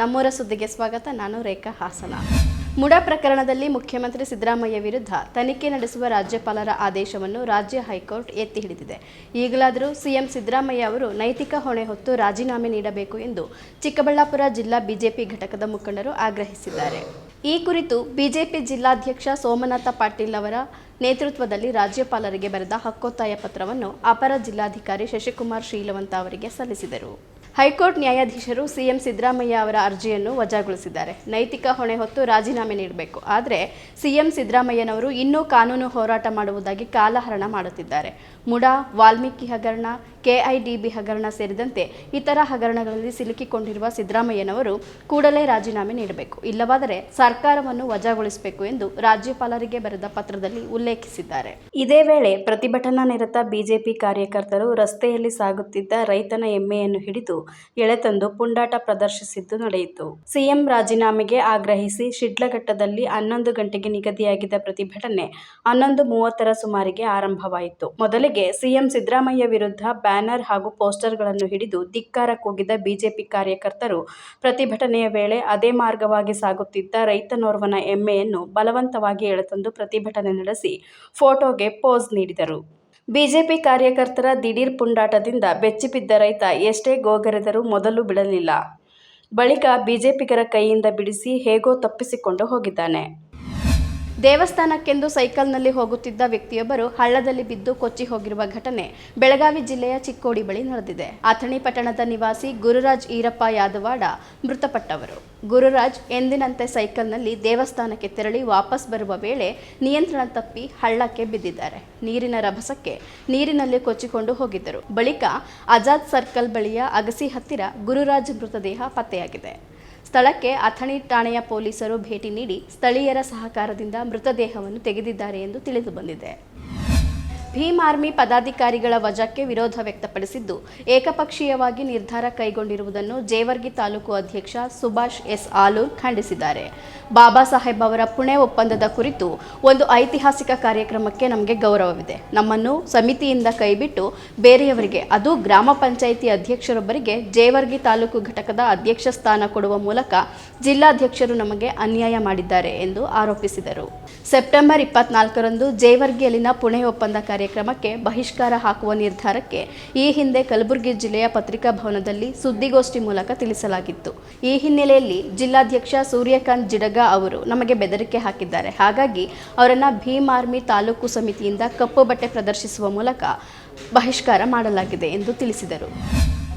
ನಮ್ಮೂರ ಸುದ್ದಿಗೆ ಸ್ವಾಗತ. ನಾನು ರೇಖಾ ಹಾಸನ. ಮುಡ ಪ್ರಕರಣದಲ್ಲಿ ಮುಖ್ಯಮಂತ್ರಿ ಸಿದ್ದರಾಮಯ್ಯ ವಿರುದ್ಧ ತನಿಖೆ ನಡೆಸುವ ರಾಜ್ಯಪಾಲರ ಆದೇಶವನ್ನು ರಾಜ್ಯ ಹೈಕೋರ್ಟ್ ಎತ್ತಿ ಹಿಡಿದಿದೆ. ಈಗಲಾದರೂ ಸಿಎಂ ಸಿದ್ದರಾಮಯ್ಯ ಅವರು ನೈತಿಕ ಹೊಣೆ ಹೊತ್ತು ರಾಜೀನಾಮೆ ನೀಡಬೇಕು ಎಂದು ಚಿಕ್ಕಬಳ್ಳಾಪುರ ಜಿಲ್ಲಾ ಬಿಜೆಪಿ ಘಟಕದ ಮುಖಂಡರು ಆಗ್ರಹಿಸಿದ್ದಾರೆ. ಈ ಕುರಿತು ಬಿಜೆಪಿ ಜಿಲ್ಲಾಧ್ಯಕ್ಷ ಸೋಮನಾಥ ಪಾಟೀಲ್ ಅವರ ನೇತೃತ್ವದಲ್ಲಿ ರಾಜ್ಯಪಾಲರಿಗೆ ಬರೆದ ಹಕ್ಕೊತ್ತಾಯ ಪತ್ರವನ್ನು ಅಪರ ಜಿಲ್ಲಾಧಿಕಾರಿ ಶಶಿಕುಮಾರ್ ಶ್ರೀಲವಂತ ಅವರಿಗೆ ಸಲ್ಲಿಸಿದರು. ಹೈಕೋರ್ಟ್ ನ್ಯಾಯಾಧೀಶರು ಸಿಎಂ ಸಿದ್ದರಾಮಯ್ಯ ಅವರ ಅರ್ಜಿಯನ್ನು ವಜಾಗೊಳಿಸಿದ್ದಾರೆ. ನೈತಿಕ ಹೊಣೆ ಹೊತ್ತು ರಾಜೀನಾಮೆ ನೀಡಬೇಕು. ಆದರೆ ಸಿಎಂ ಸಿದ್ದರಾಮಯ್ಯನವರು ಇನ್ನೂ ಕಾನೂನು ಹೋರಾಟ ಮಾಡುವುದಾಗಿ ಕಾಲಹರಣ ಮಾಡುತ್ತಿದ್ದಾರೆ. ಮುಡಾ, ವಾಲ್ಮೀಕಿ ಹಗರಣ ಕೆಐಡಿಬಿ ಹಗರಣ ಸೇರಿದಂತೆ ಇತರ ಹಗರಣಗಳಲ್ಲಿ ಸಿಲುಕಿಕೊಂಡಿರುವ ಸಿದ್ದರಾಮಯ್ಯನವರು ಕೂಡಲೇ ರಾಜೀನಾಮೆ ನೀಡಬೇಕು. ಇಲ್ಲವಾದರೆ ಸರ್ಕಾರವನ್ನು ವಜಾಗೊಳಿಸಬೇಕು ಎಂದು ರಾಜ್ಯಪಾಲರಿಗೆ ಬರೆದ ಪತ್ರದಲ್ಲಿ ಉಲ್ಲೇಖಿಸಿದ್ದಾರೆ. ಇದೇ ವೇಳೆ ಪ್ರತಿಭಟನಾ ನಿರತ ಬಿಜೆಪಿ ಕಾರ್ಯಕರ್ತರು ರಸ್ತೆಯಲ್ಲಿ ಸಾಗುತ್ತಿದ್ದ ರೈತನ ಎಮ್ಮೆಯನ್ನು ಹಿಡಿದು ಎಳೆತಂದು ಪುಂಡಾಟ ಪ್ರದರ್ಶಿಸಿದ್ದು ನಡೆಯಿತು. ಸಿಎಂ ರಾಜೀನಾಮೆಗೆ ಆಗ್ರಹಿಸಿ ಶಿಡ್ಲಘಟ್ಟದಲ್ಲಿ ಹನ್ನೊಂದು ಗಂಟೆಗೆ ನಿಗದಿಯಾಗಿದ್ದ ಪ್ರತಿಭಟನೆ ಹನ್ನೊಂದು ಮೂವತ್ತರ ಸುಮಾರಿಗೆ ಆರಂಭವಾಯಿತು. ಮೊದಲಿಗೆ ಸಿಎಂ ಸಿದ್ದರಾಮಯ್ಯ ವಿರುದ್ಧ ಬ್ಯಾನರ್ ಹಾಗೂ ಪೋಸ್ಟರ್ಗಳನ್ನು ಹಿಡಿದು ಧಿಕ್ಕಾರ ಕೂಗಿದ ಬಿಜೆಪಿ ಕಾರ್ಯಕರ್ತರು ಪ್ರತಿಭಟನೆಯ ವೇಳೆ ಅದೇ ಮಾರ್ಗವಾಗಿ ಸಾಗುತ್ತಿದ್ದ ರೈತನೋರ್ವನ ಎಮ್ಮೆಯನ್ನು ಬಲವಂತವಾಗಿ ಎಳೆತಂದು ಪ್ರತಿಭಟನೆ ನಡೆಸಿ ಫೋಟೋಗೆ ಪೋಸ್ ನೀಡಿದರು. ಬಿಜೆಪಿ ಕಾರ್ಯಕರ್ತರ ದಿಢೀರ್ ಪುಂಡಾಟದಿಂದ ಬೆಚ್ಚಿಬಿದ್ದ ರೈತ ಎಷ್ಟೇ ಗೋಗರೆದರೂ ಮೊದಲು ಬಿಡಲಿಲ್ಲ. ಬಳಿಕ ಬಿಜೆಪಿಗರ ಕೈಯಿಂದ ಬಿಡಿಸಿ ಹೇಗೋ ತಪ್ಪಿಸಿಕೊಂಡು ಹೋಗಿದ್ದಾನೆ. ದೇವಸ್ಥಾನಕ್ಕೆಂದು ಸೈಕಲ್ನಲ್ಲಿ ಹೋಗುತ್ತಿದ್ದ ವ್ಯಕ್ತಿಯೊಬ್ಬರು ಹಳ್ಳದಲ್ಲಿ ಬಿದ್ದು ಕೊಚ್ಚಿ ಹೋಗಿರುವ ಘಟನೆ ಬೆಳಗಾವಿ ಜಿಲ್ಲೆಯ ಚಿಕ್ಕೋಡಿ ಬಳಿ ನಡೆದಿದೆ. ಅಥಣಿ ಪಟ್ಟಣದ ನಿವಾಸಿ ಗುರುರಾಜ್ ಈರಪ್ಪ ಯಾದವಾಡ ಮೃತಪಟ್ಟವರು. ಗುರುರಾಜ್ ಎಂದಿನಂತೆ ಸೈಕಲ್ನಲ್ಲಿ ದೇವಸ್ಥಾನಕ್ಕೆ ತೆರಳಿ ವಾಪಸ್ ಬರುವ ವೇಳೆ ನಿಯಂತ್ರಣ ತಪ್ಪಿ ಹಳ್ಳಕ್ಕೆ ಬಿದ್ದಿದ್ದಾರೆ. ನೀರಿನ ರಭಸಕ್ಕೆ ನೀರಿನಲ್ಲಿ ಕೊಚ್ಚಿಕೊಂಡು ಹೋಗಿದ್ದರು. ಬಳಿಕ ಆಜಾದ್ ಸರ್ಕಲ್ ಬಳಿಯ ಅಗಸಿ ಹತ್ತಿರ ಗುರುರಾಜ್ ಮೃತದೇಹ ಪತ್ತೆಯಾಗಿದೆ. ಸ್ಥಳಕ್ಕೆ ಅಥಣಿ ಠಾಣೆಯ ಪೊಲೀಸರು ಭೇಟಿ ನೀಡಿ ಸ್ಥಳೀಯರ ಸಹಕಾರದಿಂದ ಮೃತದೇಹವನ್ನು ತೆಗೆದಿದ್ದಾರೆ ಎಂದು ತಿಳಿದು ಬಂದಿದೆ. ಭೀಮ್ ಆರ್ಮಿ ಪದಾಧಿಕಾರಿಗಳ ವಜಾಕ್ಕೆ ವಿರೋಧ ವ್ಯಕ್ತಪಡಿಸಿದ್ದು, ಏಕಪಕ್ಷೀಯವಾಗಿ ನಿರ್ಧಾರ ಕೈಗೊಂಡಿರುವುದನ್ನು ಜೇವರ್ಗಿ ತಾಲೂಕು ಅಧ್ಯಕ್ಷ ಸುಭಾಷ್ ಎಸ್ ಆಲೂರ್ ಖಂಡಿಸಿದ್ದಾರೆ. ಬಾಬಾ ಸಾಹೇಬ್ ಅವರ ಪುಣೆ ಒಪ್ಪಂದದ ಕುರಿತು ಒಂದು ಐತಿಹಾಸಿಕ ಕಾರ್ಯಕ್ರಮಕ್ಕೆ ನಮಗೆ ಗೌರವವಿದೆ. ನಮ್ಮನ್ನು ಸಮಿತಿಯಿಂದ ಕೈಬಿಟ್ಟು ಬೇರೆಯವರಿಗೆ, ಅದು ಗ್ರಾಮ ಪಂಚಾಯಿತಿ ಅಧ್ಯಕ್ಷರೊಬ್ಬರಿಗೆ ಜೇವರ್ಗಿ ತಾಲೂಕು ಘಟಕದ ಅಧ್ಯಕ್ಷ ಸ್ಥಾನ ಕೊಡುವ ಮೂಲಕ ಜಿಲ್ಲಾಧ್ಯಕ್ಷರು ನಮಗೆ ಅನ್ಯಾಯ ಮಾಡಿದ್ದಾರೆ ಎಂದು ಆರೋಪಿಸಿದರು. ಸೆಪ್ಟೆಂಬರ್ ಇಪ್ಪತ್ನಾಲ್ಕರಂದು ಜೇವರ್ಗಿಯಲ್ಲಿನ ಪುಣೆ ಒಪ್ಪಂದ ಕಾರ್ಯಕ್ರಮಕ್ಕೆ ಬಹಿಷ್ಕಾರ ಹಾಕುವ ನಿರ್ಧಾರಕ್ಕೆ ಈ ಹಿಂದೆ ಕಲಬುರಗಿ ಜಿಲ್ಲೆಯ ಪತ್ರಿಕಾ ಭವನದಲ್ಲಿ ಸುದ್ದಿಗೋಷ್ಠಿ ಮೂಲಕ ತಿಳಿಸಲಾಗಿತ್ತು. ಈ ಹಿನ್ನೆಲೆಯಲ್ಲಿ ಜಿಲ್ಲಾಧ್ಯಕ್ಷ ಸೂರ್ಯಕಾಂತ್ ಜಿಡಗ ಅವರು ನಮಗೆ ಬೆದರಿಕೆ ಹಾಕಿದ್ದಾರೆ. ಹಾಗಾಗಿ ಅವರನ್ನು ಭೀಮ್ ಆರ್ಮಿ ತಾಲೂಕು ಸಮಿತಿಯಿಂದ ಕಪ್ಪು ಬಟ್ಟೆ ಪ್ರದರ್ಶಿಸುವ ಮೂಲಕ ಬಹಿಷ್ಕಾರ ಮಾಡಲಾಗಿದೆ ಎಂದು ತಿಳಿಸಿದರು.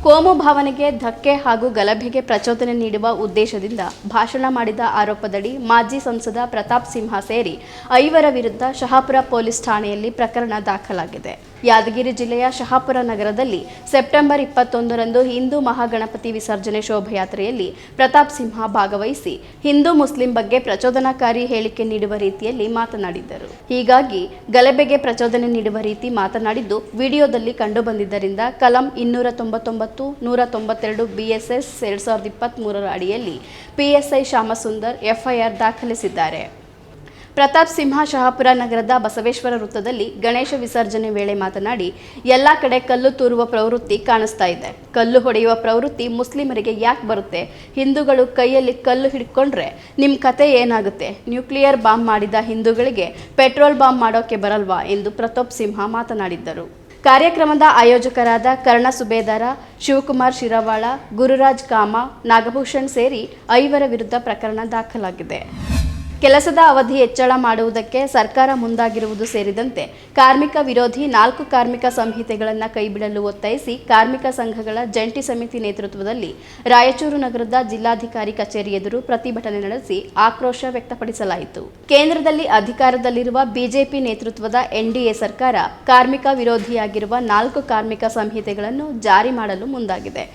ಕೋಮು ಭಾವನೆಗೆ ಧಕ್ಕೆ ಹಾಗೂ ಗಲಭೆಗೆ ಪ್ರಚೋದನೆ ನೀಡುವ ಉದ್ದೇಶದಿಂದ ಭಾಷಣ ಮಾಡಿದ ಆರೋಪದಡಿ ಮಾಜಿ ಸಂಸದ ಪ್ರತಾಪ್ ಸಿಂಹ ಸೇರಿ ಐವರ ವಿರುದ್ಧ ಶಹಾಪುರ ಪೊಲೀಸ್ ಠಾಣೆಯಲ್ಲಿ ಪ್ರಕರಣ ದಾಖಲಾಗಿದೆ. ಯಾದಗಿರಿ ಜಿಲ್ಲೆಯ ಶಹಾಪುರ ನಗರದಲ್ಲಿ ಸೆಪ್ಟೆಂಬರ್ ಇಪ್ಪತ್ತೊಂದರಂದು ಹಿಂದೂ ಮಹಾಗಣಪತಿ ವಿಸರ್ಜನೆ ಶೋಭಯಾತ್ರೆಯಲ್ಲಿ ಪ್ರತಾಪ್ ಸಿಂಹ ಭಾಗವಹಿಸಿ ಹಿಂದೂ ಮುಸ್ಲಿಂ ಬಗ್ಗೆ ಪ್ರಚೋದನಾಕಾರಿ ಹೇಳಿಕೆ ನೀಡುವ ರೀತಿಯಲ್ಲಿ ಮಾತನಾಡಿದ್ದರು. ಹೀಗಾಗಿ ಗಲಭೆಗೆ ಪ್ರಚೋದನೆ ನೀಡುವ ರೀತಿ ಮಾತನಾಡಿದ್ದು ವಿಡಿಯೋದಲ್ಲಿ ಕಂಡುಬಂದಿದ್ದರಿಂದ ಕಲಂ ಇನ್ನೂರ ತೊಂಬತ್ತೊಂಬತ್ತು ನೂರ ತೊಂಬತ್ತೆರಡು ಬಿಎಸ್ಎಸ್ ಎರಡ್ ಸಾವಿರದ ಇಪ್ಪತ್ತ್ಮೂರರ ಅಡಿಯಲ್ಲಿ ಪಿಎಸ್ಐ ಶ್ಯಾಮಸುಂದರ್ ಎಫ್ಐಆರ್ ದಾಖಲಿಸಿದ್ದಾರೆ. ಪ್ರತಾಪ್ ಸಿಂಹ ಶಹಾಪುರ ನಗರದ ಬಸವೇಶ್ವರ ವೃತ್ತದಲ್ಲಿ ಗಣೇಶ ವಿಸರ್ಜನೆ ವೇಳೆ ಮಾತನಾಡಿ, ಎಲ್ಲ ಕಡೆ ಕಲ್ಲು ತೂರುವ ಪ್ರವೃತ್ತಿ ಕಾಣಿಸ್ತಾ ಇದೆ. ಕಲ್ಲು ಹೊಡೆಯುವ ಪ್ರವೃತ್ತಿ ಮುಸ್ಲಿಮರಿಗೆ ಯಾಕೆ ಬರುತ್ತೆ? ಹಿಂದೂಗಳು ಕೈಯಲ್ಲಿ ಕಲ್ಲು ಹಿಡ್ಕೊಂಡ್ರೆ ನಿಮ್ಮ ಕತೆ ಏನಾಗುತ್ತೆ? ನ್ಯೂಕ್ಲಿಯರ್ ಬಾಂಬ್ ಮಾಡಿದ ಹಿಂದೂಗಳಿಗೆ ಪೆಟ್ರೋಲ್ ಬಾಂಬ್ ಮಾಡೋಕೆ ಬರಲ್ವಾ ಎಂದು ಪ್ರತಾಪ್ ಸಿಂಹ ಮಾತನಾಡಿದ್ದರು. ಕಾರ್ಯಕ್ರಮದ ಆಯೋಜಕರಾದ ಕರ್ಣ ಸುಬೇದಾರ, ಶಿವಕುಮಾರ್ ಶಿರವಾಳ, ಗುರುರಾಜ್ ಕಾಮ, ನಾಗಭೂಷಣ್ ಸೇರಿ ಐವರ ವಿರುದ್ಧ ಪ್ರಕರಣ ದಾಖಲಾಗಿದೆ. ಕೆಲಸದ ಅವಧಿ ಹೆಚ್ಚಳ ಮಾಡುವುದಕ್ಕೆ ಸರ್ಕಾರ ಮುಂದಾಗಿರುವುದು ಸೇರಿದಂತೆ ಕಾರ್ಮಿಕ ವಿರೋಧಿ ನಾಲ್ಕು ಕಾರ್ಮಿಕ ಸಂಹಿತೆಗಳನ್ನು ಕೈಬಿಡಲು ಒತ್ತಾಯಿಸಿ ಕಾರ್ಮಿಕ ಸಂಘಗಳ ಜಂಟಿ ಸಮಿತಿ ನೇತೃತ್ವದಲ್ಲಿ ರಾಯಚೂರು ನಗರದ ಜಿಲ್ಲಾಧಿಕಾರಿ ಕಚೇರಿ ಎದುರು ಪ್ರತಿಭಟನೆ ನಡೆಸಿ ಆಕ್ರೋಶ ವ್ಯಕ್ತಪಡಿಸಲಾಯಿತು. ಕೇಂದ್ರದಲ್ಲಿ ಅಧಿಕಾರದಲ್ಲಿರುವ ಬಿಜೆಪಿ ನೇತೃತ್ವದ ಎನ್ಡಿಎ ಸರ್ಕಾರ ಕಾರ್ಮಿಕ ವಿರೋಧಿಯಾಗಿರುವ ನಾಲ್ಕು ಕಾರ್ಮಿಕ ಸಂಹಿತೆಗಳನ್ನು ಜಾರಿ ಮಾಡಲು ಮುಂದಾಗಿದೆ.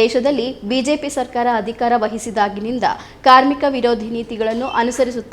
ದೇಶದಲ್ಲಿ ಬಿಜೆಪಿ ಸರ್ಕಾರ ಅಧಿಕಾರ ವಹಿಸಿದಾಗಿನಿಂದ ಕಾರ್ಮಿಕ ವಿರೋಧಿ ನೀತಿಗಳನ್ನು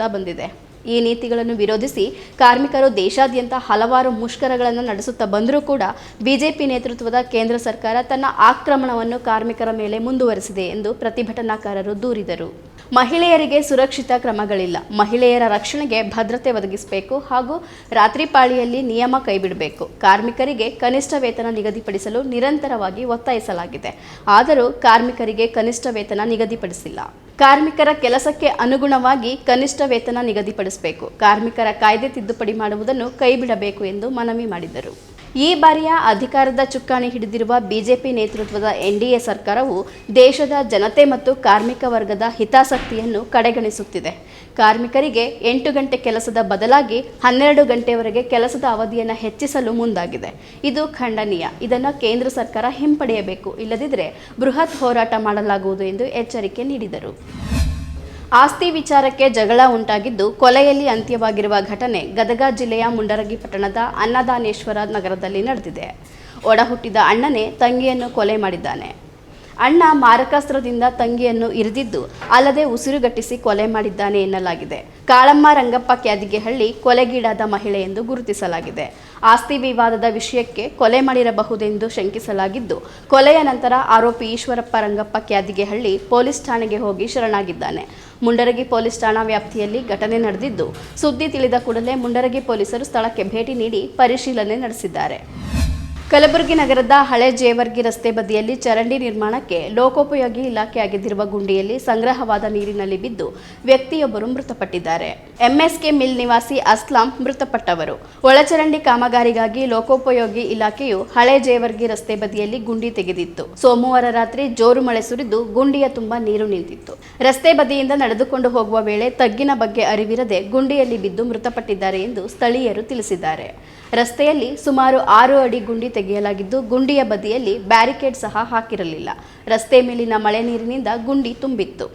ಬಂದಿದೆ. ಈ ನೀತಿಗಳನ್ನು ವಿರೋಧಿಸಿ ಕಾರ್ಮಿಕರು ದೇಶಾದ್ಯಂತ ಹಲವಾರು ಮುಷ್ಕರಗಳನ್ನು ನಡೆಸುತ್ತಾ ಬಂದರೂ ಕೂಡ ಬಿಜೆಪಿ ನೇತೃತ್ವದ ಕೇಂದ್ರ ಸರ್ಕಾರ ತನ್ನ ಆಕ್ರಮಣವನ್ನು ಕಾರ್ಮಿಕರ ಮೇಲೆ ಮುಂದುವರೆಸಿದೆ ಎಂದು ಪ್ರತಿಭಟನಾಕಾರರು ದೂರಿದರು. ಮಹಿಳೆಯರಿಗೆ ಸುರಕ್ಷಿತ ಕ್ರಮಗಳಿಲ್ಲ. ಮಹಿಳೆಯರ ರಕ್ಷಣೆಗೆ ಭದ್ರತೆ ಒದಗಿಸಬೇಕು ಹಾಗೂ ರಾತ್ರಿ ಪಾಳಿಯಲ್ಲಿ ನಿಯಮ ಕೈಬಿಡಬೇಕು. ಕಾರ್ಮಿಕರಿಗೆ ಕನಿಷ್ಠ ವೇತನ ನಿಗದಿಪಡಿಸಲು ನಿರಂತರವಾಗಿ ಒತ್ತಾಯಿಸಲಾಗಿದೆ. ಆದರೂ ಕಾರ್ಮಿಕರಿಗೆ ಕನಿಷ್ಠ ವೇತನ ನಿಗದಿಪಡಿಸಿಲ್ಲ. ಕಾರ್ಮಿಕರ ಕೆಲಸಕ್ಕೆ ಅನುಗುಣವಾಗಿ ಕನಿಷ್ಠ ವೇತನ ನಿಗದಿಪಡಿಸಬೇಕು. ಕಾರ್ಮಿಕರ ಕಾಯ್ದೆ ತಿದ್ದುಪಡಿ ಮಾಡುವುದನ್ನು ಕೈಬಿಡಬೇಕು ಎಂದು ಮನವಿ ಮಾಡಿದರು. ಈ ಬಾರಿಯ ಅಧಿಕಾರದ ಚುಕ್ಕಾಣಿ ಹಿಡಿದಿರುವ ಬಿಜೆಪಿ ನೇತೃತ್ವದ ಎನ್ಡಿಎ ಸರ್ಕಾರವು ದೇಶದ ಜನತೆ ಮತ್ತು ಕಾರ್ಮಿಕ ವರ್ಗದ ಹಿತಾಸಕ್ತಿಯನ್ನು ಕಡೆಗಣಿಸುತ್ತಿದೆ. ಕಾರ್ಮಿಕರಿಗೆ ಎಂಟು ಗಂಟೆ ಕೆಲಸದ ಬದಲಾಗಿ ಹನ್ನೆರಡು ಗಂಟೆವರೆಗೆ ಕೆಲಸದ ಅವಧಿಯನ್ನು ಹೆಚ್ಚಿಸಲು ಮುಂದಾಗಿದೆ. ಇದು ಖಂಡನೀಯ. ಇದನ್ನು ಕೇಂದ್ರ ಸರ್ಕಾರ ಹಿಂಪಡೆಯಬೇಕು. ಇಲ್ಲದಿದ್ದರೆ ಬೃಹತ್ ಹೋರಾಟ ಮಾಡಲಾಗುವುದು ಎಂದು ಎಚ್ಚರಿಕೆ ನೀಡಿದರು. ಆಸ್ತಿ ವಿಚಾರಕ್ಕೆ ಜಗಳ ಉಂಟಾಗಿದ್ದು ಕೊಲೆಯಲ್ಲಿ ಅಂತ್ಯವಾಗಿರುವ ಘಟನೆ ಗದಗ ಜಿಲ್ಲೆಯ ಮುಂಡರಗಿ ಪಟ್ಟಣದ ಅನ್ನದಾನೇಶ್ವರ ನಗರದಲ್ಲಿ ನಡೆದಿದೆ. ಒಡಹುಟ್ಟಿದ ಅಣ್ಣನೇ ತಂಗಿಯನ್ನು ಕೊಲೆ ಮಾಡಿದ್ದಾನೆ. ಅಣ್ಣ ಮಾರಕಾಸ್ತ್ರದಿಂದ ತಂಗಿಯನ್ನು ಇರಿದಿದ್ದು ಅಲ್ಲದೆ ಉಸಿರುಗಟ್ಟಿಸಿ ಕೊಲೆ ಮಾಡಿದ್ದಾನೆ ಎನ್ನಲಾಗಿದೆ. ಕಾಳಮ್ಮ ರಂಗಪ್ಪ ಕ್ಯಾದಿಗೆಹಳ್ಳಿ ಕೊಲೆಗೀಡಾದ ಮಹಿಳೆ ಎಂದು ಗುರುತಿಸಲಾಗಿದೆ. ಆಸ್ತಿ ವಿವಾದದ ವಿಷಯಕ್ಕೆ ಕೊಲೆ ಮಾಡಿರಬಹುದೆಂದು ಶಂಕಿಸಲಾಗಿದ್ದು, ಕೊಲೆಯ ನಂತರ ಆರೋಪಿ ಈಶ್ವರಪ್ಪ ರಂಗಪ್ಪ ಕ್ಯಾದಿಗೆಹಳ್ಳಿ ಪೊಲೀಸ್ ಠಾಣೆಗೆ ಹೋಗಿ ಶರಣಾಗಿದ್ದಾನೆ. ಮುಂಡರಗಿ ಪೊಲೀಸ್ ಠಾಣಾ ವ್ಯಾಪ್ತಿಯಲ್ಲಿ ಘಟನೆ ನಡೆದಿದ್ದು, ಸುದ್ದಿ ತಿಳಿದ ಕೂಡಲೇ ಮುಂಡರಗಿ ಪೊಲೀಸರು ಸ್ಥಳಕ್ಕೆ ಭೇಟಿ ನೀಡಿ ಪರಿಶೀಲನೆ ನಡೆಸಿದ್ದಾರೆ. ಕಲಬುರಗಿ ನಗರದ ಹಳೆ ಜೇವರ್ಗಿ ರಸ್ತೆ ಬದಿಯಲ್ಲಿ ಚರಂಡಿ ನಿರ್ಮಾಣಕ್ಕೆ ಲೋಕೋಪಯೋಗಿ ಇಲಾಖೆ ಆಗಿದ್ದಿರುವ ಗುಂಡಿಯಲ್ಲಿ ಸಂಗ್ರಹವಾದ ನೀರಿನಲ್ಲಿ ಬಿದ್ದು ವ್ಯಕ್ತಿಯೊಬ್ಬರು ಮೃತಪಟ್ಟಿದ್ದಾರೆ. ಎಂಎಸ್ಕೆ ಮಿಲ್ ನಿವಾಸಿ ಅಸ್ಲಾಂ ಮೃತಪಟ್ಟವರು. ಒಳಚರಂಡಿ ಕಾಮಗಾರಿಗಾಗಿ ಲೋಕೋಪಯೋಗಿ ಇಲಾಖೆಯು ಹಳೆ ಜೇವರ್ಗಿ ರಸ್ತೆ ಬದಿಯಲ್ಲಿ ಗುಂಡಿ ತೆಗೆದಿತ್ತು. ಸೋಮವಾರ ರಾತ್ರಿ ಜೋರು ಮಳೆ ಸುರಿದು ಗುಂಡಿಯ ತುಂಬ ನೀರು ನಿಂತಿತ್ತು. ರಸ್ತೆ ಬದಿಯಿಂದ ನಡೆದುಕೊಂಡು ಹೋಗುವ ವೇಳೆ ತಗ್ಗಿನ ಬಗ್ಗೆ ಅರಿವಿರದೆ ಗುಂಡಿಯಲ್ಲಿ ಬಿದ್ದು ಮೃತಪಟ್ಟಿದ್ದಾರೆ ಎಂದು ಸ್ಥಳೀಯರು ತಿಳಿಸಿದ್ದಾರೆ. ರಸ್ತೆಯಲ್ಲಿ ಸುಮಾರು ಆರು ಅಡಿ ಗುಂಡಿ ತೆಗೆಯಲಾಗಿದ್ದು ಗುಂಡಿಯ ಬದಿಯಲ್ಲಿ ಬ್ಯಾರಿಕೇಡ್ ಸಹ ಹಾಕಿರಲಿಲ್ಲ. ರಸ್ತೆ ಮೇಲಿನ ಮಳೆ ನೀರಿನಿಂದ ಗುಂಡಿ ತುಂಬಿತ್ತು.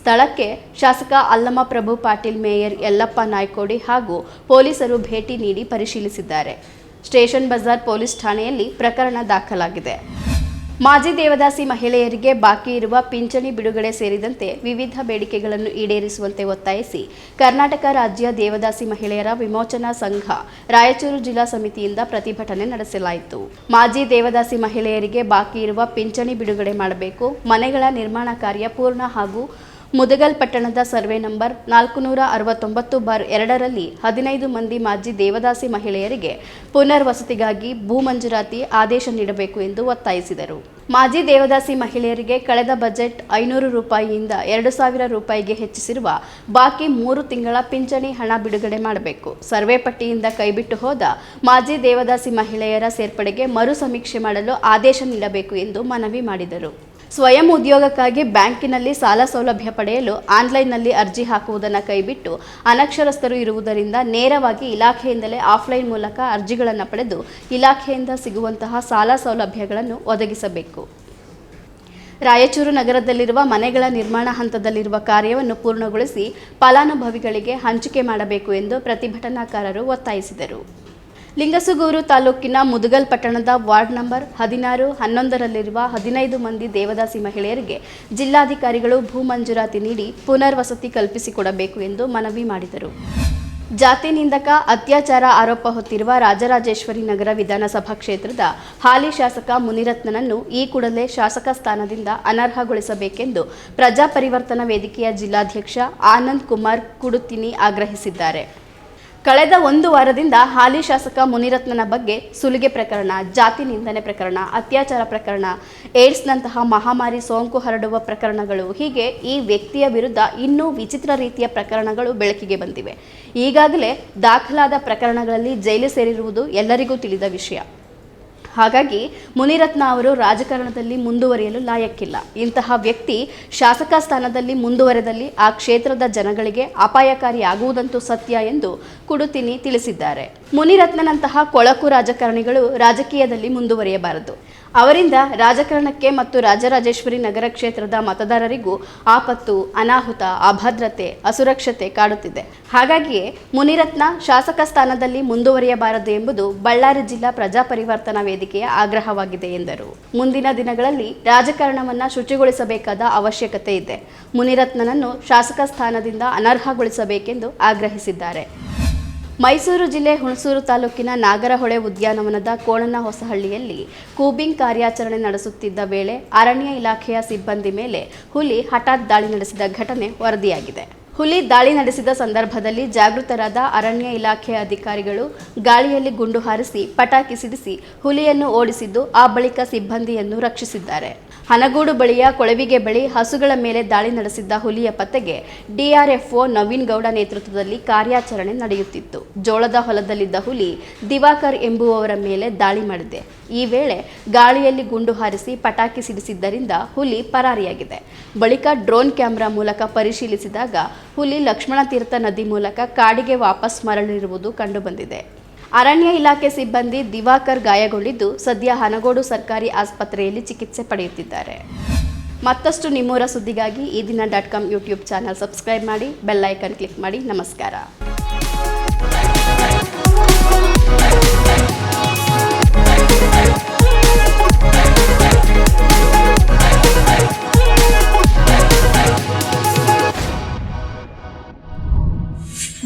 ಸ್ಥಳಕ್ಕೆ ಶಾಸಕ ಅಲ್ಲಮ್ಮ ಪ್ರಭು ಪಾಟೀಲ್, ಮೇಯರ್ ಯಲ್ಲಪ್ಪ ನಾಯ್ಕೋಡಿ ಹಾಗೂ ಪೊಲೀಸರು ಭೇಟಿ ನೀಡಿ ಪರಿಶೀಲಿಸಿದ್ದಾರೆ. ಸ್ಟೇಷನ್ ಬಜಾರ್ ಪೊಲೀಸ್ ಠಾಣೆಯಲ್ಲಿ ಪ್ರಕರಣ ದಾಖಲಾಗಿದೆ. ಮಾಜಿ ದೇವದಾಸಿ ಮಹಿಳೆಯರಿಗೆ ಬಾಕಿ ಇರುವ ಪಿಂಚಣಿ ಬಿಡುಗಡೆ ಸೇರಿದಂತೆ ವಿವಿಧ ಬೇಡಿಕೆಗಳನ್ನು ಈಡೇರಿಸುವಂತೆ ಒತ್ತಾಯಿಸಿ ಕರ್ನಾಟಕ ರಾಜ್ಯ ದೇವದಾಸಿ ಮಹಿಳೆಯರ ವಿಮೋಚನಾ ಸಂಘ ರಾಯಚೂರು ಜಿಲ್ಲಾ ಸಮಿತಿಯಿಂದ ಪ್ರತಿಭಟನೆ ನಡೆಸಲಾಯಿತು. ಮಾಜಿ ದೇವದಾಸಿ ಮಹಿಳೆಯರಿಗೆ ಬಾಕಿ ಇರುವ ಪಿಂಚಣಿ ಬಿಡುಗಡೆ ಮಾಡಬೇಕು, ಮನೆಗಳ ನಿರ್ಮಾಣ ಕಾರ್ಯ ಪೂರ್ಣ ಹಾಗೂ ಮುದಗಲ್ ಪಟ್ಟಣದ ಸರ್ವೆ ನಂಬರ್ ನಾಲ್ಕುನೂರ ಅರವತ್ತೊಂಬತ್ತು ಬಾರ್ ಎರಡರಲ್ಲಿ ಹದಿನೈದು ಮಂದಿ ಮಾಜಿ ದೇವದಾಸಿ ಮಹಿಳೆಯರಿಗೆ ಪುನರ್ವಸತಿಗಾಗಿ ಭೂ ಮಂಜೂರಾತಿ ಆದೇಶ ನೀಡಬೇಕು ಎಂದು ಒತ್ತಾಯಿಸಿದರು. ಮಾಜಿ ದೇವದಾಸಿ ಮಹಿಳೆಯರಿಗೆ ಕಳೆದ ಬಜೆಟ್ ಐನೂರು ರೂಪಾಯಿಯಿಂದ ಎರಡು ಸಾವಿರ ರೂಪಾಯಿಗೆ ಹೆಚ್ಚಿಸಿರುವ ಬಾಕಿ ಮೂರು ತಿಂಗಳ ಪಿಂಚಣಿ ಹಣ ಬಿಡುಗಡೆ ಮಾಡಬೇಕು. ಸರ್ವೆ ಪಟ್ಟಿಯಿಂದ ಕೈಬಿಟ್ಟು ಹೋದ ಮಾಜಿ ದೇವದಾಸಿ ಮಹಿಳೆಯರ ಸೇರ್ಪಡೆಗೆ ಮರು ಸಮೀಕ್ಷೆ ಮಾಡಲು ಆದೇಶ ನೀಡಬೇಕು ಎಂದು ಮನವಿ ಮಾಡಿದರು. ಸ್ವಯಂ ಉದ್ಯೋಗಕ್ಕಾಗಿ ಬ್ಯಾಂಕಿನಲ್ಲಿ ಸಾಲ ಸೌಲಭ್ಯ ಪಡೆಯಲು ಆನ್ಲೈನ್ನಲ್ಲಿ ಅರ್ಜಿ ಹಾಕುವುದನ್ನು ಕೈಬಿಟ್ಟು ಅನಕ್ಷರಸ್ಥರು ಇರುವುದರಿಂದ ನೇರವಾಗಿ ಇಲಾಖೆಯಿಂದಲೇ ಆಫ್ಲೈನ್ ಮೂಲಕ ಅರ್ಜಿಗಳನ್ನು ಪಡೆದು ಇಲಾಖೆಯಿಂದ ಸಿಗುವಂತಹ ಸಾಲ ಸೌಲಭ್ಯಗಳನ್ನು ಒದಗಿಸಬೇಕು. ರಾಯಚೂರು ನಗರದಲ್ಲಿರುವ ಮನೆಗಳ ನಿರ್ಮಾಣ ಹಂತದಲ್ಲಿರುವ ಕಾರ್ಯವನ್ನು ಪೂರ್ಣಗೊಳಿಸಿ ಫಲಾನುಭವಿಗಳಿಗೆ ಹಂಚಿಕೆ ಮಾಡಬೇಕು ಎಂದು ಪ್ರತಿಭಟನಾಕಾರರು ಒತ್ತಾಯಿಸಿದರು. ಲಿಂಗಸುಗೂರು ತಾಲೂಕಿನ ಮುದುಗಲ್ ಪಟ್ಟಣದ ವಾರ್ಡ್ ನಂಬರ್ ಹದಿನಾರು, ಹನ್ನೊಂದರಲ್ಲಿರುವ ಹದಿನೈದು ಮಂದಿ ದೇವದಾಸಿ ಮಹಿಳೆಯರಿಗೆ ಜಿಲ್ಲಾಧಿಕಾರಿಗಳು ಭೂ ಮಂಜೂರಾತಿ ನೀಡಿ ಪುನರ್ವಸತಿ ಕಲ್ಪಿಸಿಕೊಡಬೇಕು ಎಂದು ಮನವಿ ಮಾಡಿದರು. ಜಾತಿ ನಿಂದಕ ಅತ್ಯಾಚಾರ ಆರೋಪ ಹೊತ್ತಿರುವ ರಾಜರಾಜೇಶ್ವರಿ ನಗರ ವಿಧಾನಸಭಾ ಕ್ಷೇತ್ರದ ಹಾಲಿ ಶಾಸಕ ಮುನಿರತ್ನನನ್ನು ಈ ಕೂಡಲೇ ಶಾಸಕ ಸ್ಥಾನದಿಂದ ಅನರ್ಹಗೊಳಿಸಬೇಕೆಂದು ಪ್ರಜಾಪರಿವರ್ತನಾ ವೇದಿಕೆಯ ಜಿಲ್ಲಾಧ್ಯಕ್ಷ ಆನಂದ್ ಕುಮಾರ್ ಕುಡುತಿನಿ ಆಗ್ರಹಿಸಿದ್ದಾರೆ. ಕಳೆದ ಒಂದು ವಾರದಿಂದ ಹಾಲಿ ಶಾಸಕ ಮುನಿರತ್ನನ ಬಗ್ಗೆ ಸುಲಿಗೆ ಪ್ರಕರಣ, ಜಾತಿ ನಿಂದನೆ ಪ್ರಕರಣ, ಅತ್ಯಾಚಾರ ಪ್ರಕರಣ, ಏಡ್ಸ್ನಂತಹ ಮಹಾಮಾರಿ ಸೋಂಕು ಹರಡುವ ಪ್ರಕರಣಗಳು, ಹೀಗೆ ಈ ವ್ಯಕ್ತಿಯ ವಿರುದ್ಧ ಇನ್ನೂ ವಿಚಿತ್ರ ರೀತಿಯ ಪ್ರಕರಣಗಳು ಬೆಳಕಿಗೆ ಬಂದಿವೆ. ಈಗಾಗಲೇ ದಾಖಲಾದ ಪ್ರಕರಣಗಳಲ್ಲಿ ಜೈಲು ಸೇರಿರುವುದು ಎಲ್ಲರಿಗೂ ತಿಳಿದ ವಿಷಯ. ಹಾಗಾಗಿ ಮುನಿರತ್ನ ಅವರು ರಾಜಕಾರಣದಲ್ಲಿ ಮುಂದುವರಿಯಲು ಲಾಯಕ್ಕಿಲ್ಲ ಇಂತಹ ವ್ಯಕ್ತಿ ಶಾಸಕ ಸ್ಥಾನದಲ್ಲಿ ಮುಂದುವರೆದಲ್ಲಿ ಆ ಕ್ಷೇತ್ರದ ಜನಗಳಿಗೆ ಅಪಾಯಕಾರಿಯಾಗುವುದಂತೂ ಸತ್ಯ ಎಂದು ಕುಡುತಿನಿ ತಿಳಿಸಿದ್ದಾರೆ. ಮುನಿರತ್ನನಂತಹ ಕೊಳಕು ರಾಜಕಾರಣಿಗಳು ರಾಜಕೀಯದಲ್ಲಿ ಮುಂದುವರಿಯಬಾರದು. ಅವರಿಂದ ರಾಜಕಾರಣಕ್ಕೆ ಮತ್ತು ರಾಜರಾಜೇಶ್ವರಿ ನಗರ ಕ್ಷೇತ್ರದ ಮತದಾರರಿಗೂ ಆಪತ್ತು, ಅನಾಹುತ, ಅಭದ್ರತೆ, ಅಸುರಕ್ಷತೆ ಕಾಡುತ್ತಿದೆ. ಹಾಗಾಗಿಯೇ ಮುನಿರತ್ನ ಶಾಸಕ ಸ್ಥಾನದಲ್ಲಿ ಮುಂದುವರಿಯಬಾರದು ಎಂಬುದು ಬಳ್ಳಾರಿ ಜಿಲ್ಲಾ ಪ್ರಜಾ ಪರಿವರ್ತನಾ ವೇದಿಕೆಯ ಆಗ್ರಹವಾಗಿದೆ ಎಂದರು. ಮುಂದಿನ ದಿನಗಳಲ್ಲಿ ರಾಜಕಾರಣವನ್ನು ಶುಚಿಗೊಳಿಸಬೇಕಾದ ಅವಶ್ಯಕತೆ ಇದೆ. ಮುನಿರತ್ನನನ್ನು ಶಾಸಕ ಸ್ಥಾನದಿಂದ ಅನರ್ಹಗೊಳಿಸಬೇಕೆಂದು ಆಗ್ರಹಿಸಿದ್ದಾರೆ. ಮೈಸೂರು ಜಿಲ್ಲೆ ಹುಣಸೂರು ತಾಲೂಕಿನ ನಾಗರಹೊಳೆ ಉದ್ಯಾನವನದ ಕೋಣನ ಹೊಸಹಳ್ಳಿಯಲ್ಲಿ ಕೂಬಿಂಗ್ ಕಾರ್ಯಾಚರಣೆ ನಡೆಸುತ್ತಿದ್ದ ವೇಳೆ ಅರಣ್ಯ ಇಲಾಖೆಯ ಸಿಬ್ಬಂದಿ ಮೇಲೆ ಹುಲಿ ಹಠಾತ್ ದಾಳಿ ನಡೆಸಿದ ಘಟನೆ ವರದಿಯಾಗಿದೆ. ಹುಲಿ ದಾಳಿ ನಡೆಸಿದ ಸಂದರ್ಭದಲ್ಲಿ ಜಾಗೃತರಾದ ಅರಣ್ಯ ಇಲಾಖೆಯ ಅಧಿಕಾರಿಗಳು ಗಾಳಿಯಲ್ಲಿ ಗುಂಡು ಹಾರಿಸಿ ಪಟಾಕಿ ಸಿಡಿಸಿ ಹುಲಿಯನ್ನು ಓಡಿಸಿದ್ದು ಆ ಬಳಿಕ ಸಿಬ್ಬಂದಿಯನ್ನು ರಕ್ಷಿಸಿದ್ದಾರೆ. ಹನಗೂಡು ಬಳಿಯ ಕೊಳವಿಗೆ ಬಳಿ ಹಸುಗಳ ಮೇಲೆ ದಾಳಿ ನಡೆಸಿದ್ದ ಹುಲಿಯ ಪತ್ತೆಗೆ ಡಿಆರ್ಎಫ್ಒ ನವೀನ್ ಗೌಡ ನೇತೃತ್ವದಲ್ಲಿ ಕಾರ್ಯಾಚರಣೆ ನಡೆಯುತ್ತಿತ್ತು. ಜೋಳದ ಹೊಲದಲ್ಲಿದ್ದ ಹುಲಿ ದಿವಾಕರ್ ಎಂಬುವವರ ಮೇಲೆ ದಾಳಿ ಮಾಡಿದೆ. ಈ ವೇಳೆ ಗಾಳಿಯಲ್ಲಿ ಗುಂಡು ಹಾರಿಸಿ ಪಟಾಕಿ ಸಿಡಿಸಿದ್ದರಿಂದ ಹುಲಿ ಪರಾರಿಯಾಗಿದೆ. ಬಳಿಕ ಡ್ರೋನ್ ಕ್ಯಾಮೆರಾ ಮೂಲಕ ಪರಿಶೀಲಿಸಿದಾಗ ಹುಲಿ ಲಕ್ಷ್ಮಣತೀರ್ಥ ನದಿ ಮೂಲಕ ಕಾಡಿಗೆ ವಾಪಸ್ ಮರಳಿರುವುದು ಕಂಡುಬಂದಿದೆ. ಅರಣ್ಯ ಇಲಾಖೆ ಸಿಬ್ಬಂದಿ ದಿವಾಕರ್ ಗಾಯಗೊಂಡಿದ್ದು ಸದ್ಯ ಹನಗೋಡು ಸರ್ಕಾರಿ ಆಸ್ಪತ್ರೆಯಲ್ಲಿ ಚಿಕಿತ್ಸೆ ಪಡೆಯುತ್ತಿದ್ದಾರೆ. ಮತ್ತಷ್ಟು ನಿಮ್ಮೂರ ಸುದ್ದಿಗಾಗಿ Eedina dot com YouTube channel subscribe ಮಾಡಿ, ಬೆಲ್ ಐಕನ್ ಕ್ಲಿಕ್ ಮಾಡಿ. ನಮಸ್ಕಾರ.